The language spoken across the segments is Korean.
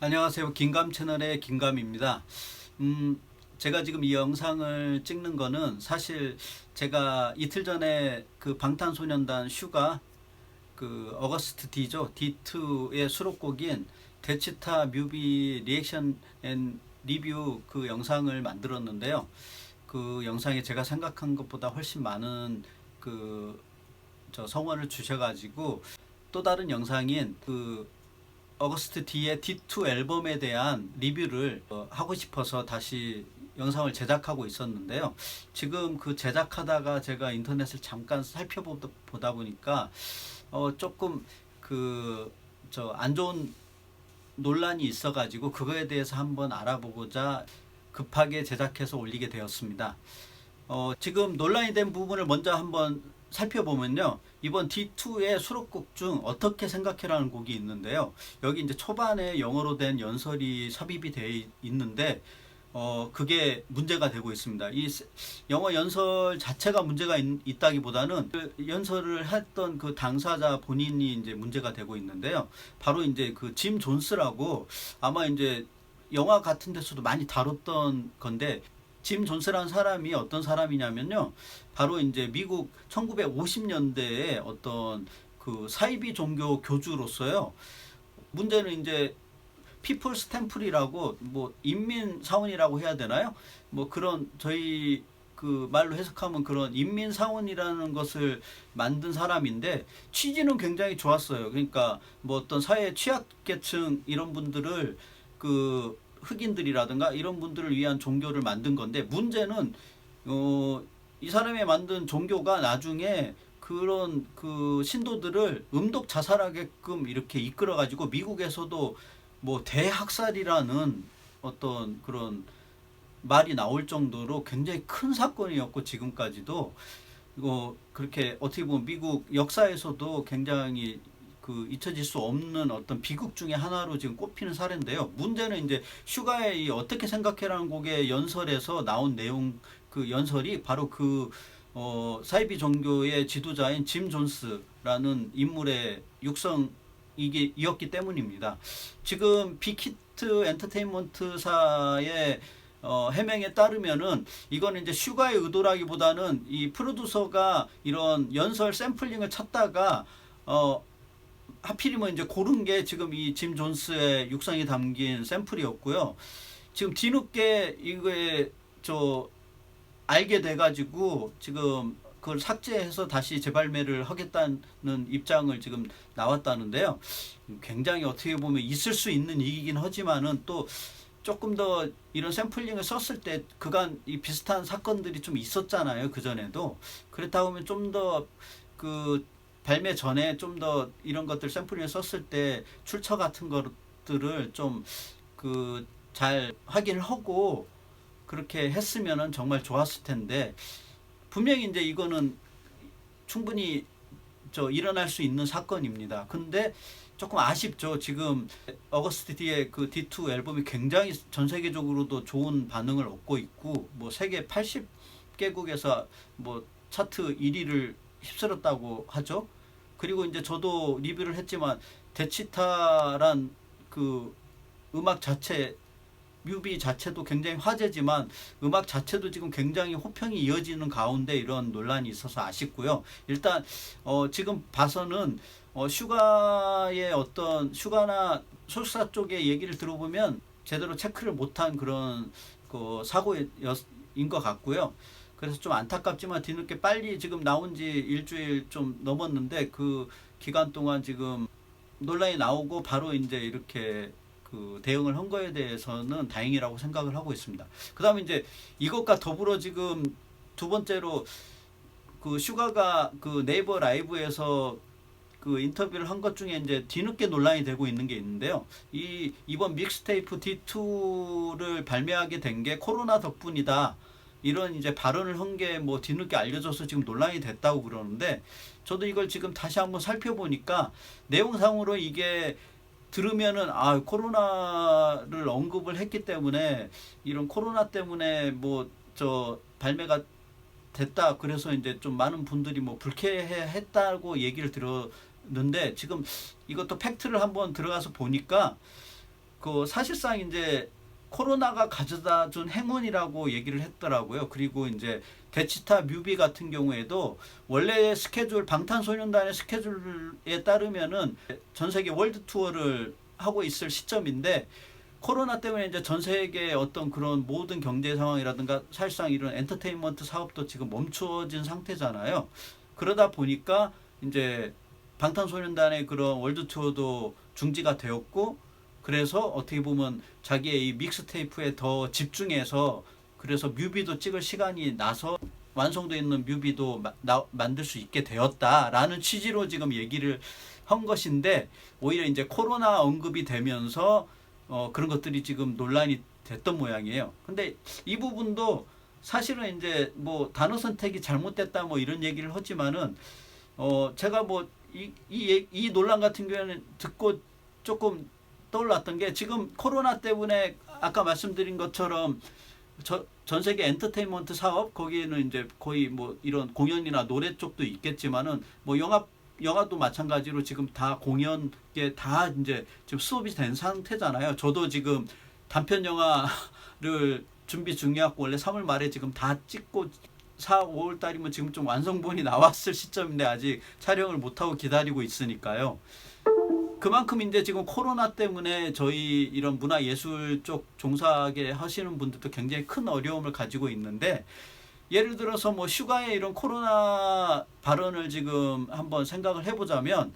안녕하세요. 긴감 채널의 긴감입니다. 음, 제가 지금 이 영상을 찍는 거는 사실 제가 이틀 전에 그 방탄소년단 슈가 그 어거스트 D죠. D2의 수록곡인 데치타 뮤비 리액션 앤 리뷰 그 영상을 만들었는데요. 그 영상에 제가 생각한 것보다 훨씬 많은 그 저 성원을 주셔가지고 또 다른 영상인 그 어거스트 D의 D2 앨범에 대한 리뷰를 어, 하고 싶어서 다시 영상을 제작하고 있었는데요. 지금 그 제작하다가 제가 인터넷을 잠깐 살펴보다 보다 보니까 어 조금 그 저 안 좋은 논란이 있어가지고 그거에 대해서 한번 알아보고자 급하게 제작해서 올리게 되었습니다. 어, 지금 논란이 된 부분을 먼저 한번 살펴보면요. 이번 D2의 수록곡 중 어떻게 생각해라는 곡이 있는데요. 여기 이제 초반에 영어로 된 연설이 삽입이 되어 있는데 어 그게 문제가 되고 있습니다. 이 세- 영어 연설 자체가 문제가 있, 다기보다는 그 연설을 했던 그 당사자 본인이 이제 문제가 되고 있는데요. 바로 이제 그 짐 존스라고 아마 이제 영화 같은 데서도 많이 다뤘던 건데 짐 존스라는 사람이 어떤 사람이냐면요. 바로 이제 미국 1950년대에 어떤 그 사이비 종교 교주로서요. 문제는 이제 피플스 템플이라고 뭐 인민 사원이라고 해야 되나요? 뭐 그런 저희 그 말로 해석하면 그런 인민 사원이라는 것을 만든 사람인데 취지는 굉장히 좋았어요. 그러니까 뭐 어떤 사회 취약계층 이런 분들을 그 흑인들이라든가 이런 분들을 위한 종교를 만든 건데 문제는 어, 이 사람이 만든 종교가 나중에 그런 그 신도들을 음독 자살하게끔 이렇게 이끌어 가지고 미국에서도 뭐 대학살이라는 어떤 그런 말이 나올 정도로 굉장히 큰 사건이었고 지금까지도. 이거 그렇게 어떻게 보면 미국 역사에서도 굉장히 그 잊혀질 수 없는 어떤 비극 중에 하나로 지금 꼽히는 사례인데요. 문제는 이제 슈가의 이 어떻게 생각해라는 곡의 연설에서 나온 내용 그 연설이 바로 그 어, 사이비 종교의 지도자인 짐 존스라는 인물의 육성 이게 이었기 때문입니다. 지금 빅히트 엔터테인먼트사의 어, 해명에 따르면은 이거는 이제 슈가의 의도라기보다는 이 프로듀서가 이런 연설 샘플링을 찾다가 어 하필이면 이제 고른 게 지금 이 짐 존스의 육성이 담긴 샘플이었고요. 지금 뒤늦게 이거에 저 알게 돼가지고 지금 그걸 삭제해서 다시 재발매를 하겠다는 입장을 지금 나왔다는데요. 굉장히 어떻게 보면 있을 수 있는 일이긴 하지만은 또 조금 더 이런 샘플링을 썼을 때 그간 이 비슷한 사건들이 좀 있었잖아요. 그 전에도 그렇다 보면 좀더그 발매 전에 좀 더 이런 것들 샘플링을 썼을 때 출처 같은 것들을 좀 그 잘 확인을 하고 그렇게 했으면은 정말 좋았을 텐데 분명히 이제 이거는 충분히 저 일어날 수 있는 사건입니다. 근데 조금 아쉽죠. 지금 어거스트 D의 그 D2 앨범이 굉장히 전 세계적으로도 좋은 반응을 얻고 있고 뭐 세계 80개국에서 뭐 차트 1위를 휩쓸었다고 하죠. 그리고 이제 저도 리뷰를 했지만 데치타란 그 음악 자체 뮤비 자체도 굉장히 화제지만 음악 자체도 지금 굉장히 호평이 이어지는 가운데 이런 논란이 있어서 아쉽고요. 일단 어 지금 봐서는 어 슈가의 어떤 슈가나 소속사 쪽의 얘기를 들어보면 제대로 체크를 못한 그런 그 사고인 것 같고요. 그래서 좀 안타깝지만 뒤늦게 빨리 지금 나온 지 일주일 좀 넘었는데 그 기간 동안 지금 논란이 나오고 바로 이제 이렇게 그 대응을 한 거에 대해서는 다행이라고 생각을 하고 있습니다. 그다음에 이제 이것과 더불어 지금 두 번째로 그 슈가가 그 네이버 라이브에서 그 인터뷰를 한 것 중에 이제 뒤늦게 논란이 되고 있는 게 있는데요. 이 이번 믹스테이프 D2를 발매하게 된 게 코로나 덕분이다. 이런 이제 발언을 한 게 뭐 뒤늦게 알려져서 지금 논란이 됐다고 그러는데 저도 이걸 지금 다시 한번 살펴보니까 내용상으로 이게 들으면은 아 코로나를 언급을 했기 때문에 이런 코로나 때문에 뭐 저 발매가 됐다. 그래서 이제 좀 많은 분들이 뭐 불쾌했다고 얘기를 들었는데 지금 이것도 팩트를 한번 들어가서 보니까 그 사실상 이제 코로나가 가져다 준 행운이라고 얘기를 했더라고요. 그리고 이제 대치타 뮤비 같은 경우에도 원래 스케줄 방탄소년단의 스케줄에 따르면은 전 세계 월드 투어를 하고 있을 시점인데 코로나 때문에 이제 전 세계 어떤 그런 모든 경제 상황이라든가 사실상 이런 엔터테인먼트 사업도 지금 멈춰진 상태잖아요. 그러다 보니까 이제 방탄소년단의 그런 월드 투어도 중지가 되었고 그래서 어떻게 보면 자기의 이 믹스테이프에 더 집중해서 그래서 뮤비도 찍을 시간이 나서 완성되어 있는 뮤비도 마- 나- 만들 수 있게 되었다라는 취지로 지금 얘기를 한 것인데 오히려 이제 코로나 언급이 되면서 어, 그런 것들이 지금 논란이 됐던 모양이에요. 근데 이 부분도 사실은 이제 뭐 단어 선택이 잘못됐다 뭐 이런 얘기를 하지만은 어 제가 뭐 이 이 이 논란 같은 경우에는 듣고 조금 떠올랐던 게 지금 코로나 때문에 아까 말씀드린 것처럼 저, 전 세계 엔터테인먼트 사업 거기에는 이제 거의 뭐 이런 공연이나 노래 쪽도 있겠지만은 뭐 영화 영화도 마찬가지로 지금 다 공연에 다 이제 지금 수업이 된 상태잖아요. 저도 지금 단편 영화를 준비 중이었고 원래 3월 말에 지금 다 찍고 4, 5월 달이면 지금 좀 완성본이 나왔을 시점인데 아직 촬영을 못 하고 기다리고 있으니까요. 그만큼 이제 지금 코로나 때문에 저희 이런 문화 예술 쪽 종사하게 하시는 분들도 굉장히 큰 어려움을 가지고 있는데 예를 들어서 뭐 슈가의 이런 코로나 발언을 지금 한번 생각을 해보자면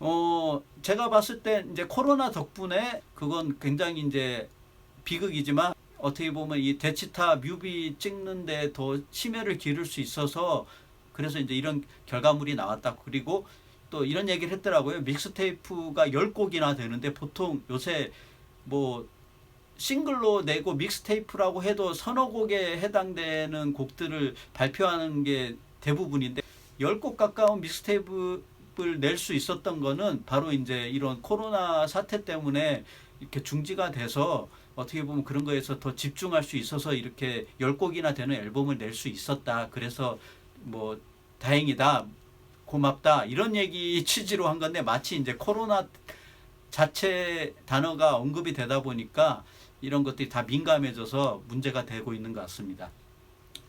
어 제가 봤을 때 이제 코로나 덕분에 그건 굉장히 이제 비극이지만 어떻게 보면 이 대치타 뮤비 찍는데 더 심혈을 기울일 수 있어서 그래서 이제 이런 결과물이 나왔다. 그리고 또 이런 얘기를 했더라고요. 믹스테이프가 10곡이나 되는데 보통 요새 뭐 싱글로 내고 믹스테이프라고 해도 서너 곡에 해당되는 곡들을 발표하는 게 대부분인데 10곡 가까운 믹스테이프를 낼 수 있었던 거는 바로 이제 이런 코로나 사태 때문에 이렇게 중지가 돼서 어떻게 보면 그런 거에서 더 집중할 수 있어서 이렇게 10곡이나 되는 앨범을 낼 수 있었다. 그래서 뭐 다행이다. 고맙다. 이런 얘기 취지로 한 건데 마치 이제 코로나 자체 단어가 언급이 되다 보니까 이런 것들이 다 민감해져서 문제가 되고 있는 것 같습니다.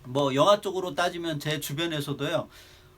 뭐 영화 쪽으로 따지면 제 주변에서도요.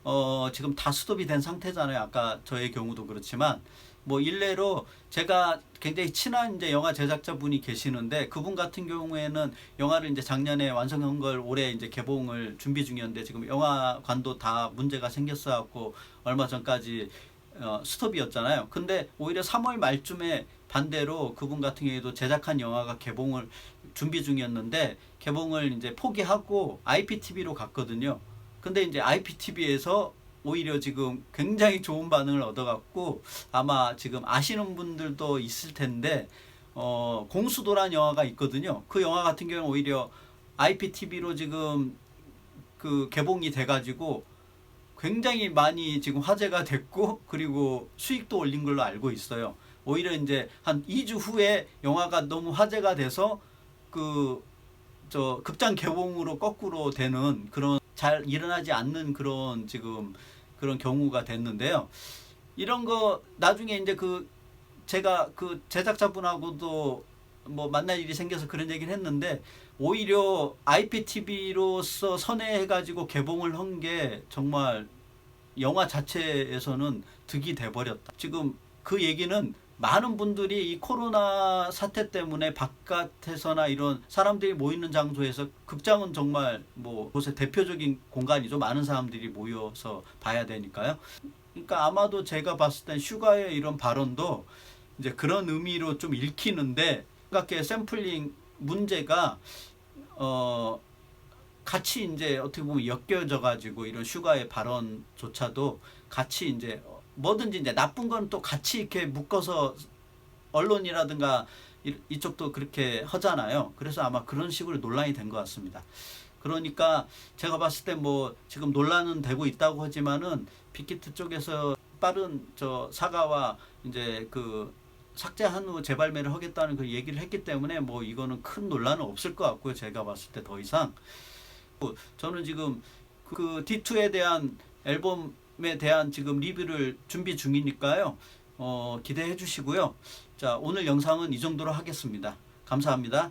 어, 지금 다 스톱이 된 상태잖아요. 아까 저의 경우도 그렇지만 뭐 일례로 제가 굉장히 친한 이제 영화 제작자 분이 계시는데 그분 같은 경우에는 영화를 이제 작년에 완성한 걸 올해 이제 개봉을 준비 중이었는데 지금 영화관도 다 문제가 생겼어 갖고 얼마 전까지 어, 스톱이었잖아요. 근데 오히려 3월 말쯤에 반대로 그분 같은 경우에도 제작한 영화가 개봉을 준비 중이었는데 개봉을 이제 포기하고 IPTV로 갔거든요. 근데 이제 IPTV에서 오히려 지금 굉장히 좋은 반응을 얻어갖고 아마 지금 아시는 분들도 있을 텐데 어, 공수도란 영화가 있거든요. 그 영화 같은 경우는 오히려 IPTV로 지금 그 개봉이 돼가지고 굉장히 많이 지금 화제가 됐고 그리고 수익도 올린 걸로 알고 있어요. 오히려 이제 한 2주 후에 영화가 너무 화제가 돼서 그 저 극장 개봉으로 거꾸로 되는 그런 잘 일어나지 않는 그런 지금 그런 경우가 됐는데요. 이런 거 나중에 이제 그 제가 그 제작자분하고도 뭐 만날 일이 생겨서 그런 얘기를 했는데 오히려 IPTV로서 선회해가지고 개봉을 한 게 정말 영화 자체에서는 득이 돼버렸다. 지금 그 얘기는 많은 분들이 이 코로나 사태 때문에 바깥에서나 이런 사람들이 모이는 장소에서 극장은 정말 뭐 곳의 대표적인 공간이죠. 많은 사람들이 모여서 봐야 되니까요. 그러니까 아마도 제가 봤을 땐 슈가의 이런 발언도 이제 그런 의미로 좀 읽히는데 생각해 샘플링 문제가 어 같이 이제 어떻게 보면 엮여져 가지고 이런 슈가의 발언조차도 같이 이제 뭐든지 이제 나쁜 건 또 같이 이렇게 묶어서 언론이라든가 이- 이쪽도 그렇게 하잖아요. 그래서 아마 그런 식으로 논란이 된 것 같습니다. 그러니까 제가 봤을 때 뭐 지금 논란은 되고 있다고 하지만은 빅히트 쪽에서 빠른 저 사과와 이제 그 삭제한 후 재발매를 하겠다는 그 얘기를 했기 때문에 뭐 이거는 큰 논란은 없을 것 같고요. 제가 봤을 때 더 이상 뭐 저는 지금 그 D2에 대한 앨범 에 대한 지금 리뷰를 준비 중이니까요. 어, 기대해 주시고요. 자, 오늘 영상은 이 정도로 하겠습니다. 감사합니다.